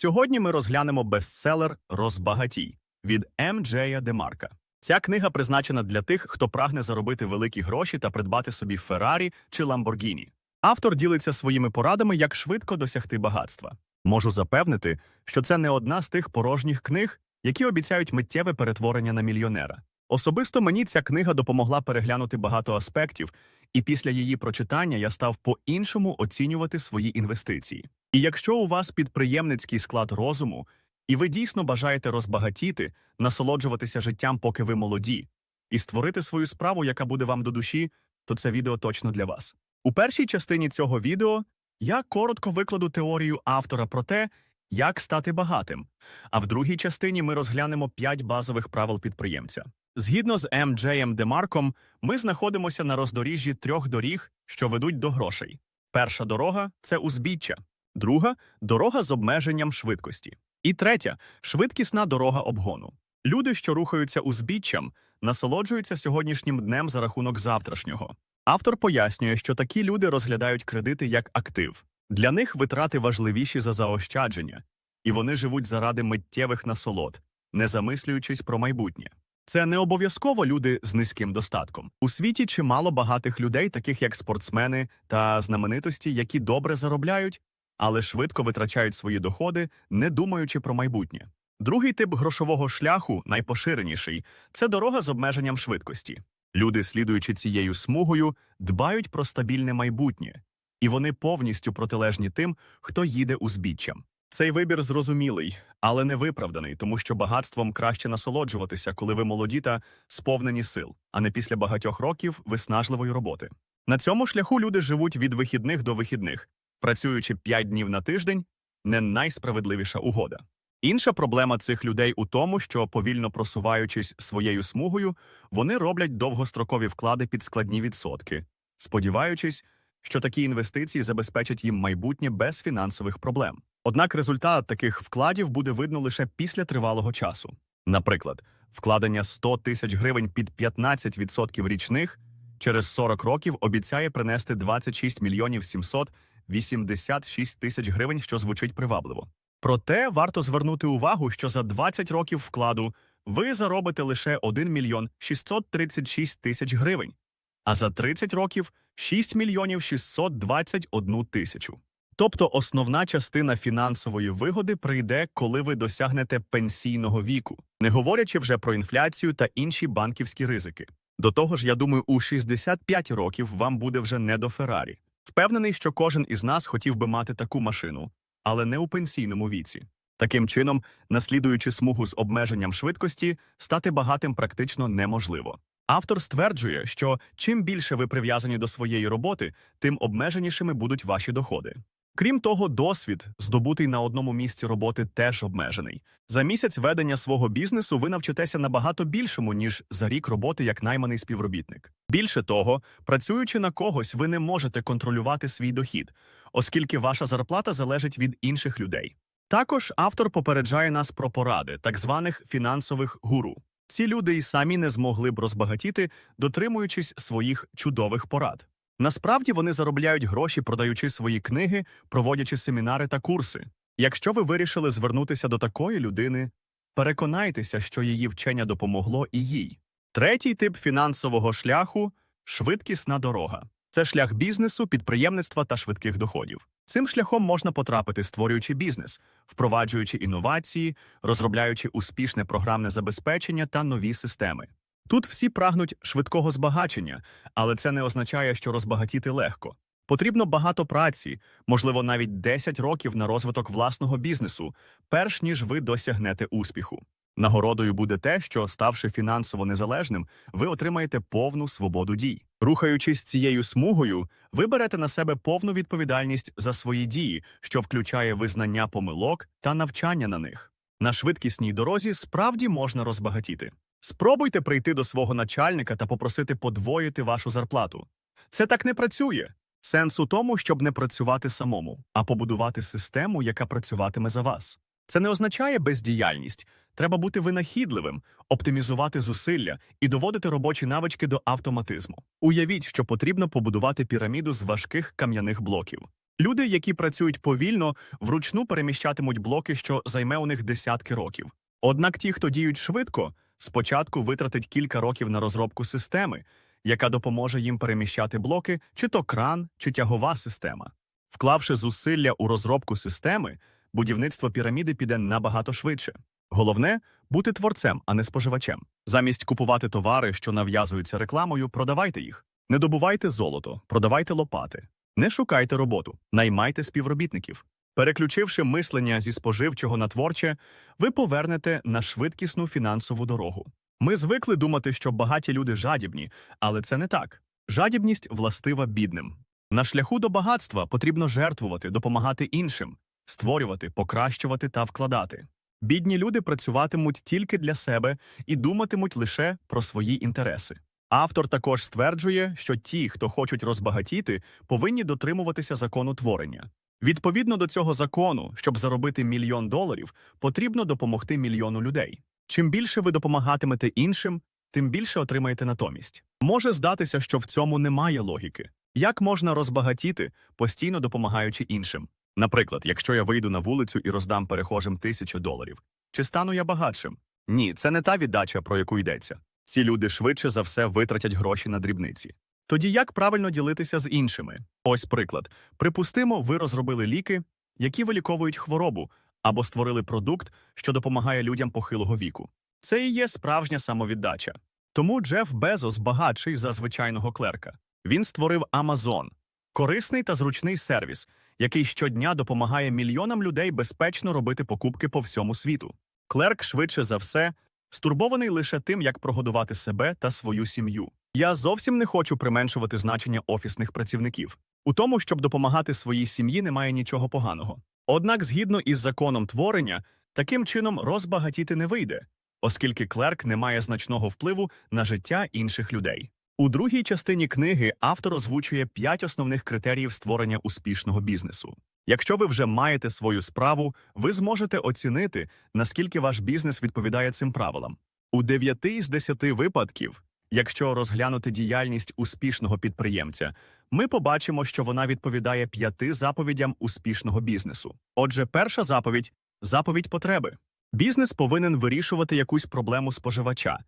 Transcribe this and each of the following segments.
Сьогодні ми розглянемо бестселер Розбагатій від М. Джея Демарка. Ця книга призначена для тих, хто прагне заробити великі гроші та придбати собі Феррарі чи Ламборгіні. Автор ділиться своїми порадами, як швидко досягти багатства. Можу запевнити, що це не одна з тих порожніх книг, які обіцяють миттєве перетворення на мільйонера. Особисто мені ця книга допомогла переглянути багато аспектів, і після її прочитання я став по-іншому оцінювати свої інвестиції. І якщо у вас підприємницький склад розуму, і ви дійсно бажаєте розбагатіти, насолоджуватися життям, поки ви молоді, і створити свою справу, яка буде вам до душі, то це відео точно для вас. У першій частині цього відео я коротко викладу теорію автора про те, як стати багатим. А в другій частині ми розглянемо 5 базових правил підприємця. Згідно з М. Джеєм Демарком, ми знаходимося на роздоріжжі трьох доріг, що ведуть до грошей. Перша дорога це узбіччя, друга дорога з обмеженням швидкості. І третя швидкісна дорога обгону. Люди, що рухаються узбіччям, насолоджуються сьогоднішнім днем за рахунок завтрашнього. Автор пояснює, що такі люди розглядають кредити як актив. Для них витрати важливіші за заощадження, і вони живуть заради миттєвих насолод, не замислюючись про майбутнє. Це не обов'язково люди з низьким достатком. У світі чимало багатих людей, таких як спортсмени та знаменитості, які добре заробляють, але швидко витрачають свої доходи, не думаючи про майбутнє. Другий тип грошового шляху, найпоширеніший, це дорога з обмеженням швидкості. Люди, слідуючи цією смугою, дбають про стабільне майбутнє, і вони повністю протилежні тим, хто їде узбіччям. Цей вибір зрозумілий, але не виправданий, тому що багатством краще насолоджуватися, коли ви молоді та сповнені сил, а не після багатьох років виснажливої роботи. На цьому шляху люди живуть від вихідних до вихідних, працюючи 5 днів на тиждень не найсправедливіша угода. Інша проблема цих людей у тому, що, повільно просуваючись своєю смугою, вони роблять довгострокові вклади під складні відсотки, сподіваючись, що такі інвестиції забезпечать їм майбутнє без фінансових проблем. Однак результат таких вкладів буде видно лише після тривалого часу. Наприклад, вкладення 100 тисяч гривень під 15% річних через 40 років обіцяє принести 26 мільйонів 786 тисяч гривень, що звучить привабливо. Проте варто звернути увагу, що за 20 років вкладу ви заробите лише 1 мільйон 636 тисяч гривень, а за 30 років 6 мільйонів 621 тисячу. Тобто основна частина фінансової вигоди прийде, коли ви досягнете пенсійного віку, не говорячи вже про інфляцію та інші банківські ризики. До того ж, я думаю, у 65 років вам буде вже не до Феррарі. Впевнений, що кожен із нас хотів би мати таку машину, але не у пенсійному віці. Таким чином, наслідуючи смугу з обмеженням швидкості, стати багатим практично неможливо. Автор стверджує, що чим більше ви прив'язані до своєї роботи, тим обмеженішими будуть ваші доходи. Крім того, досвід, здобутий на одному місці роботи, теж обмежений. За місяць ведення свого бізнесу ви навчитеся набагато більшому, ніж за рік роботи як найманий співробітник. Більше того, працюючи на когось, ви не можете контролювати свій дохід, оскільки ваша зарплата залежить від інших людей. Також автор попереджає нас про поради, так званих фінансових гуру. Ці люди й самі не змогли б розбагатіти, дотримуючись своїх чудових порад. Насправді вони заробляють гроші, продаючи свої книги, проводячи семінари та курси. Якщо ви вирішили звернутися до такої людини, переконайтеся, що її вчення допомогло і їй. Третій тип фінансового шляху швидкісна дорога. Це шлях бізнесу, підприємництва та швидких доходів. Цим шляхом можна потрапити, створюючи бізнес, впроваджуючи інновації, розробляючи успішне програмне забезпечення та нові системи. Тут всі прагнуть швидкого збагачення, але це не означає, що розбагатіти легко. Потрібно багато праці, можливо, навіть 10 років на розвиток власного бізнесу, перш ніж ви досягнете успіху. Нагородою буде те, що, ставши фінансово незалежним, ви отримаєте повну свободу дій. Рухаючись цією смугою, ви берете на себе повну відповідальність за свої дії, що включає визнання помилок та навчання на них. На швидкісній дорозі справді можна розбагатіти. Спробуйте прийти до свого начальника та попросити подвоїти вашу зарплату. Це так не працює. Сенс у тому, щоб не працювати самому, а побудувати систему, яка працюватиме за вас. Це не означає бездіяльність. Треба бути винахідливим, оптимізувати зусилля і доводити робочі навички до автоматизму. Уявіть, що потрібно побудувати піраміду з важких кам'яних блоків. Люди, які працюють повільно, вручну переміщатимуть блоки, що займе у них десятки років. Однак ті, хто діють швидко, спочатку витратить кілька років на розробку системи, яка допоможе їм переміщати блоки, чи то кран, чи тягова система. Вклавши зусилля у розробку системи, будівництво піраміди піде набагато швидше. Головне бути творцем, а не споживачем. Замість купувати товари, що нав'язуються рекламою, продавайте їх. Не добувайте золото, продавайте лопати. Не шукайте роботу, наймайте співробітників. Переключивши мислення зі споживчого на творче, ви повернете на швидкісну фінансову дорогу. Ми звикли думати, що багаті люди жадібні, але це не так. Жадібність властива бідним. На шляху до багатства потрібно жертвувати, допомагати іншим, створювати, покращувати та вкладати. Бідні люди працюватимуть тільки для себе і думатимуть лише про свої інтереси. Автор також стверджує, що ті, хто хочуть розбагатіти, повинні дотримуватися закону творення. Відповідно до цього закону, щоб заробити мільйон доларів, потрібно допомогти мільйону людей. Чим більше ви допомагатимете іншим, тим більше отримаєте натомість. Може здатися, що в цьому немає логіки. Як можна розбагатіти, постійно допомагаючи іншим? Наприклад, якщо я вийду на вулицю і роздам перехожим тисячу доларів, чи стану я багатшим? Ні, це не та віддача, про яку йдеться. Ці люди швидше за все витратять гроші на дрібниці. Тоді як правильно ділитися з іншими? Ось приклад. Припустимо, ви розробили ліки, які виліковують хворобу, або створили продукт, що допомагає людям похилого віку. Це і є справжня самовіддача. Тому Джеф Безос багатший за звичайного клерка. Він створив Amazon – корисний та зручний сервіс, який щодня допомагає мільйонам людей безпечно робити покупки по всьому світу. Клерк швидше за все стурбований лише тим, як прогодувати себе та свою сім'ю. Я зовсім не хочу применшувати значення офісних працівників. У тому, щоб допомагати своїй сім'ї, немає нічого поганого. Однак, згідно із законом творення, таким чином розбагатіти не вийде, оскільки клерк не має значного впливу на життя інших людей. У другій частині книги автор озвучує п'ять основних критеріїв створення успішного бізнесу. Якщо ви вже маєте свою справу, ви зможете оцінити, наскільки ваш бізнес відповідає цим правилам. У 9 із 10 випадків, якщо розглянути діяльність успішного підприємця, ми побачимо, що вона відповідає п'яти заповідям успішного бізнесу. Отже, перша заповідь заповідь потреби. Бізнес повинен вирішувати якусь проблему споживача.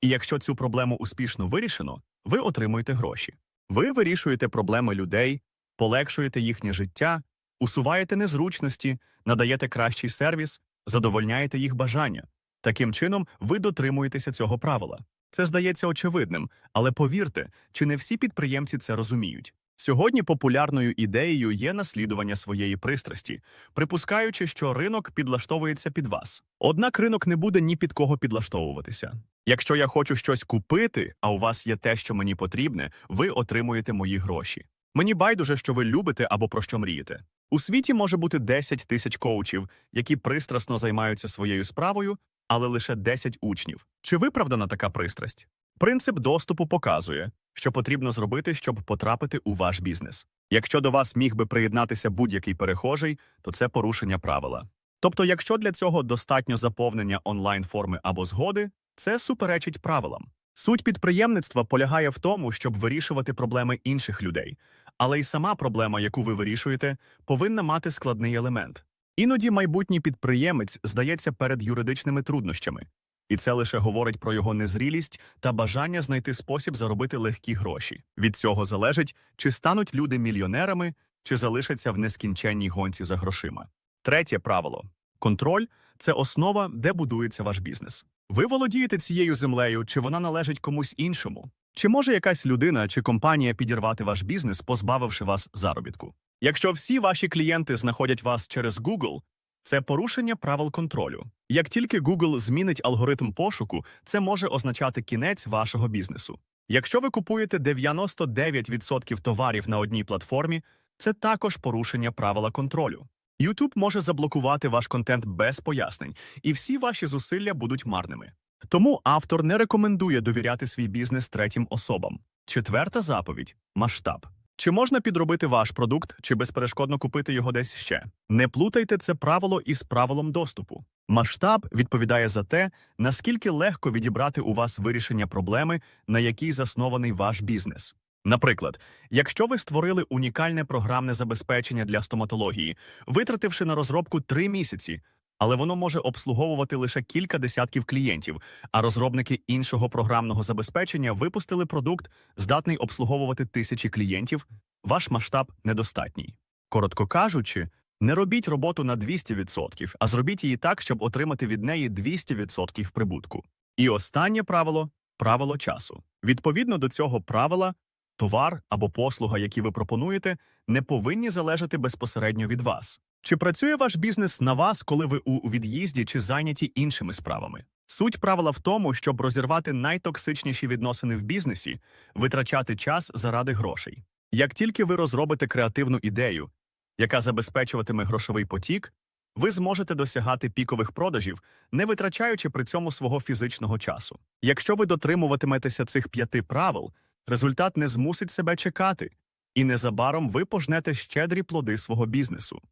І якщо цю проблему успішно вирішено, ви отримуєте гроші. Ви вирішуєте проблеми людей, полегшуєте їхнє життя, усуваєте незручності, надаєте кращий сервіс, задовольняєте їх бажання. Таким чином, ви дотримуєтеся цього правила. Це здається очевидним, але повірте, чи не всі підприємці це розуміють. Сьогодні популярною ідеєю є наслідування своєї пристрасті, припускаючи, що ринок підлаштовується під вас. Однак ринок не буде ні під кого підлаштовуватися. Якщо я хочу щось купити, а у вас є те, що мені потрібне, ви отримуєте мої гроші. Мені байдуже, що ви любите або про що мрієте. У світі може бути 10 тисяч коучів, які пристрасно займаються своєю справою, але лише 10 учнів. Чи виправдана така пристрасть? Принцип доступу показує, що потрібно зробити, щоб потрапити у ваш бізнес. Якщо до вас міг би приєднатися будь-який перехожий, то це порушення правила. Тобто, якщо для цього достатньо заповнення онлайн-форми або згоди, це суперечить правилам. Суть підприємництва полягає в тому, щоб вирішувати проблеми інших людей, але й сама проблема, яку ви вирішуєте, повинна мати складний елемент. Іноді майбутній підприємець здається перед юридичними труднощами, і це лише говорить про його незрілість та бажання знайти спосіб заробити легкі гроші. Від цього залежить, чи стануть люди мільйонерами, чи залишаться в нескінченній гонці за грошима. Третє правило контроль це основа, де будується ваш бізнес. Ви володієте цією землею, чи вона належить комусь іншому? Чи може якась людина чи компанія підірвати ваш бізнес, позбавивши вас заробітку? Якщо всі ваші клієнти знаходять вас через Google, це порушення правил контролю. Як тільки Google змінить алгоритм пошуку, це може означати кінець вашого бізнесу. Якщо ви купуєте 99% товарів на одній платформі, це також порушення правила контролю. YouTube може заблокувати ваш контент без пояснень, і всі ваші зусилля будуть марними. Тому автор не рекомендує довіряти свій бізнес третім особам. Четверта заповідь масштаб. Чи можна підробити ваш продукт, чи безперешкодно купити його десь ще? Не плутайте це правило із правилом доступу. Масштаб відповідає за те, наскільки легко відібрати у вас вирішення проблеми, на якій заснований ваш бізнес. Наприклад, якщо ви створили унікальне програмне забезпечення для стоматології, витративши на розробку три місяці, але воно може обслуговувати лише кілька десятків клієнтів, а розробники іншого програмного забезпечення випустили продукт, здатний обслуговувати тисячі клієнтів, ваш масштаб недостатній. Коротко кажучи, не робіть роботу на 200%, а зробіть її так, щоб отримати від неї 200% прибутку. І останнє правило правило часу. Відповідно до цього правила, товар або послуга, які ви пропонуєте, не повинні залежати безпосередньо від вас. Чи працює ваш бізнес на вас, коли ви у від'їзді чи зайняті іншими справами? Суть правила в тому, щоб розірвати найтоксичніші відносини в бізнесі, витрачати час заради грошей. Як тільки ви розробите креативну ідею, яка забезпечуватиме грошовий потік, ви зможете досягати пікових продажів, не витрачаючи при цьому свого фізичного часу. Якщо ви дотримуватиметеся цих п'яти правил, результат не змусить себе чекати, і незабаром ви пожнете щедрі плоди свого бізнесу.